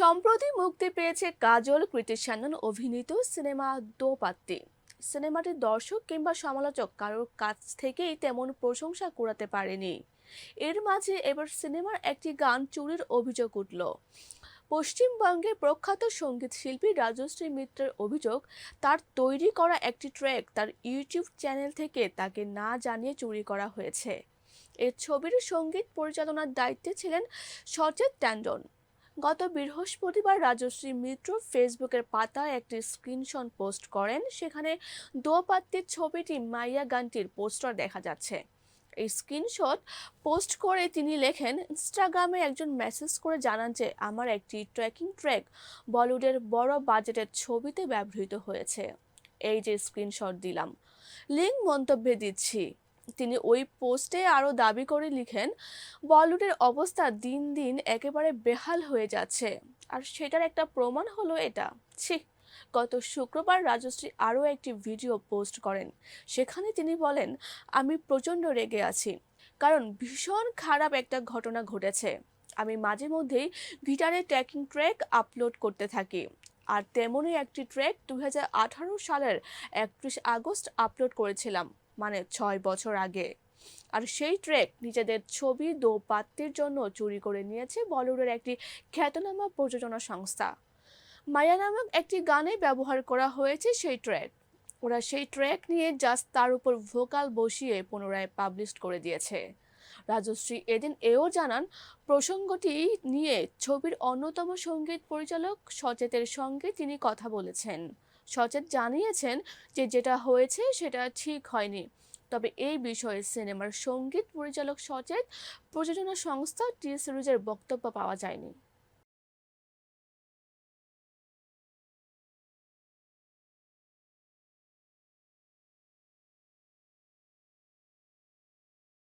সম্প্রতি মুক্তি পেয়েছে কাজল কৃতি শ্যানন অভিনীত সিনেমা দোপাত্তি সিনেমাটির দর্শক কিংবা সমালোচক কারোর কাছ থেকেই তেমন প্রশংসা কুড়াতে পারেনি। এর মাঝে এবার সিনেমার একটি গান চুরির অভিযোগ উঠল। পশ্চিমবঙ্গের প্রখ্যাত সংগীত শিল্পী রাজশ্রী মিত্রের অভিযোগ, তার তৈরি করা একটি ট্র্যাক তার ইউটিউব চ্যানেল থেকে তাকে না জানিয়ে চুরি করা হয়েছে। এর ছবির সংগীত পরিচালনার দায়িত্বে ছিলেন সচেত ট্যান্ডন। গত বৃহস্পতিবার রাজশ্রী মিত্র ফেসবুকের পাতায় একটি স্ক্রিনশট পোস্ট করেন। সেখানে দোপাত্তির ছবিটি মাইয়া গানটির পোস্টার দেখা যাচ্ছে। এই স্ক্রিনশট পোস্ট করে তিনি লেখেন, ইনস্টাগ্রামে একজন মেসেজ করে জানান যে আমার একটি ট্র্যাকিং ট্র্যাক বলিউডের বড় বাজেটের ছবিতে ব্যবহৃত হয়েছে। এই যে স্ক্রিনশট দিলাম। লিঙ্ক মন্তব্যে দিচ্ছি। তিনি ওই পোস্টে আরও দাবি করে লিখেন, বলিউডের অবস্থা দিন দিন একেবারে বেহাল হয়ে যাচ্ছে। আর সেটার একটা প্রমাণ হলো এটা। ছি, গত শুক্রবার রাজশ্রী আরও একটি ভিডিও পোস্ট করেন। সেখানে তিনি বলেন, আমি প্রচণ্ড রেগে আছি। কারণ ভীষণ খারাপ একটা ঘটনা ঘটেছে। আমি মাঝে মধ্যেই গিটারে ট্র্যাকিং ট্র্যাক আপলোড করতে থাকি। আর তেমনই একটি ট্র্যাক দু হাজার আঠারো সালের একত্রিশ আগস্ট আপলোড করেছিলাম। মানে ছয় বছর আগে। আর সেই ট্রেক নিজেদের ছবি দোপাত্তির জন্য চুরি করে নিয়েছে বলিউডের একটি খ্যাতনামা প্রযোজনা সংস্থা। মায়া নামক একটি গানে ব্যবহার করা হয়েছে সেই ট্র্যাক ওরা সেই ট্র্যাক নিয়ে জাস্ট তার উপর ভোকাল বসিয়ে পুনরায় পাবলিশ করে দিয়েছে। রাজশ্রী এদিন এও জানান, প্রসঙ্গটি নিয়ে ছবির অন্যতম সংগীত পরিচালক সচেতের সঙ্গে তিনি কথা বলেছেন। সচেত জানিয়েছেন যে যেটা হয়েছে সেটা ঠিক হয়নি। তবে এই বিষয়ে সিনেমার সংগীত পরিচালক সচেত প্রযোজনা সংস্থা টি সিরিজের বক্তব্য পাওয়া যায়নি।